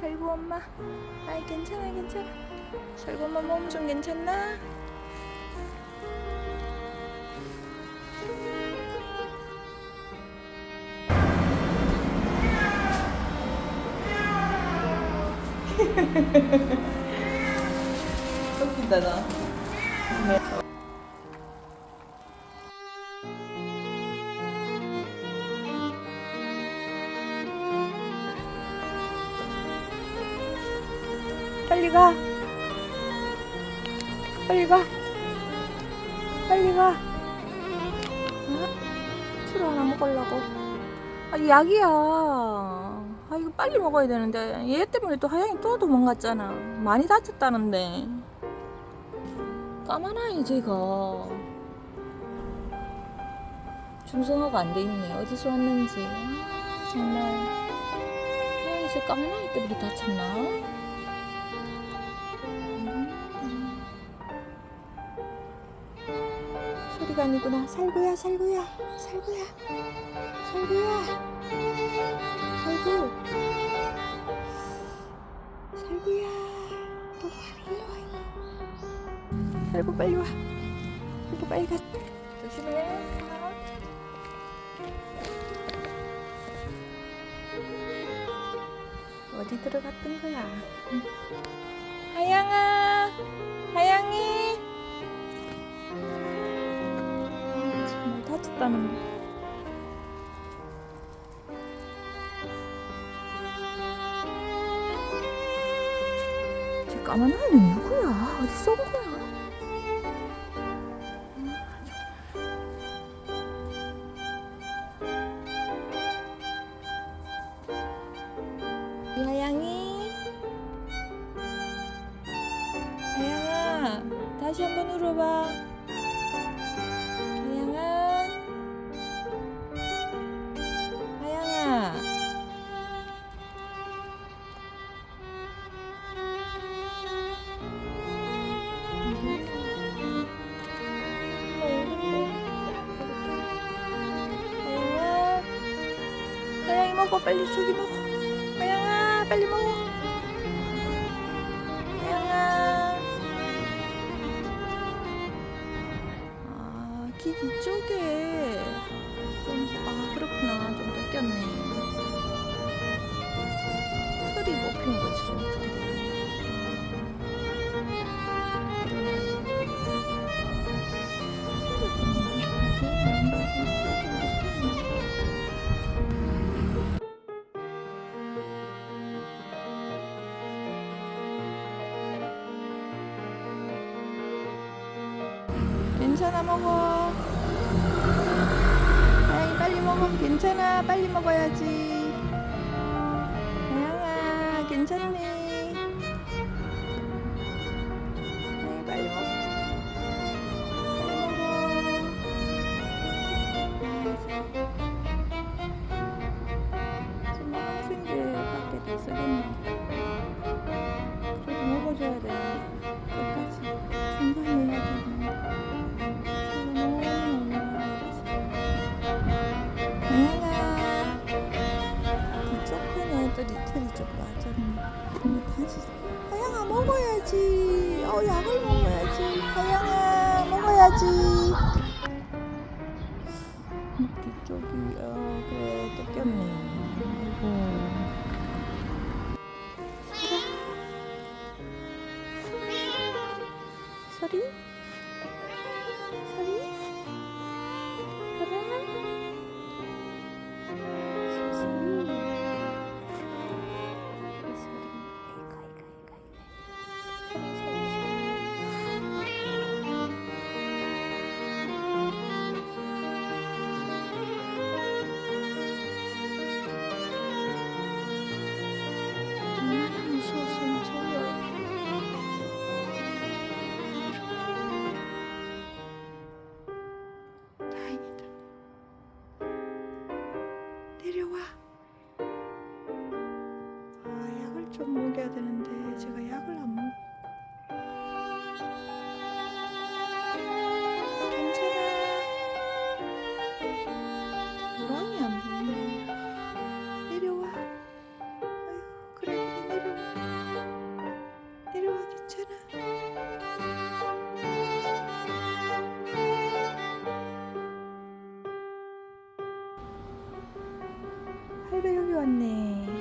살구 엄마. 아이 괜찮아 괜찮아. 살구 엄마 몸 좀 괜찮나? 웃긴다 나. 빨리 가. 빨리 가. 빨리 가. 어? 술 하나 먹으려고. 아, 약이야. 아, 이거 빨리 먹어야 되는데. 얘 때문에 또 하영이 또 도망갔잖아. 많이 다쳤다는데. 까만 아이, 제가. 중성화가 안 돼 있네. 어디서 왔는지. 아, 정말. 하영이 저 까만 아이 때문에 다쳤나? 아니구나. 살구야, 살구야, 살구야, 살구야, 살구, 살구야. 또 와, 일로 와, 일로. 살구 빨리 와. 살구 빨리 가. 조심해. 어디 들어갔던 거야? 하양아, 하양이. 저 까만 아이는 누구야? 어디 쏜 거야? 이 하양이 하양아 다시 한번 울어봐 먹어 빨리 저기 먹어 하양아 빨리 먹어 하양아 아, 기 뒤쪽에 좀, 아, 그렇구나. 좀 뺏겼네. 괜찮아 먹어. 아이 빨리 먹어. 괜찮아. 빨리 먹어야지. 하양아 먹어야지. 뒤쪽이 어 여기 왔네.